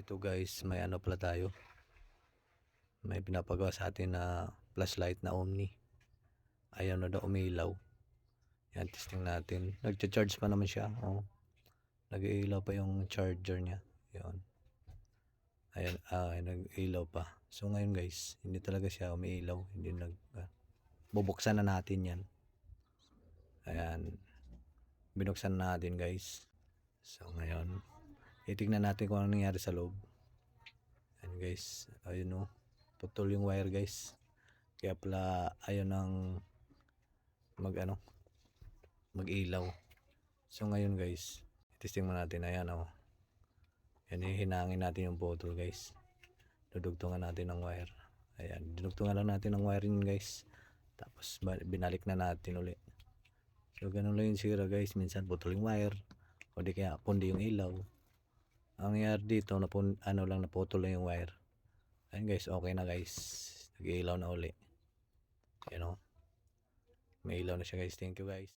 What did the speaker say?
Dito guys, may ano pala tayo. May pinapagawa sa atin na flashlight na Omni. Ayaw na daw umilaw. Yan, testing natin. Nagcha-charge pa naman siya. Oh. Nag-iilaw pa yung charger niya. Yan. Ayan, ah, nag-ilaw pa. So ngayon guys, hindi talaga siya umiilaw. Hindi nag... ah, bubuksan na natin yan. Ayan. Binuksan na natin guys. So ngayon, itignan natin kung ano nangyari sa loob. Ayan guys, ayun o. Putol yung wire guys. Kaya pala ayaw nang mag ano, mag-ilaw. So ngayon guys, testing mo natin. Ayan o. Yan hinangin natin yung putol guys. Dudugtungan natin ng wire. Ayan, dinugtungan lang natin ng yun guys. Tapos binalik na natin uli. So ganun lang yung sira guys. Minsan putol yung wire. O di kaya pundi yung ilaw. Ang nangyari dito, napun, ano lang naputol lang yung wire. Ayun guys, okay na guys. Nag-ilaw na uli. Ayan o. May ilaw na siya guys. Thank you guys.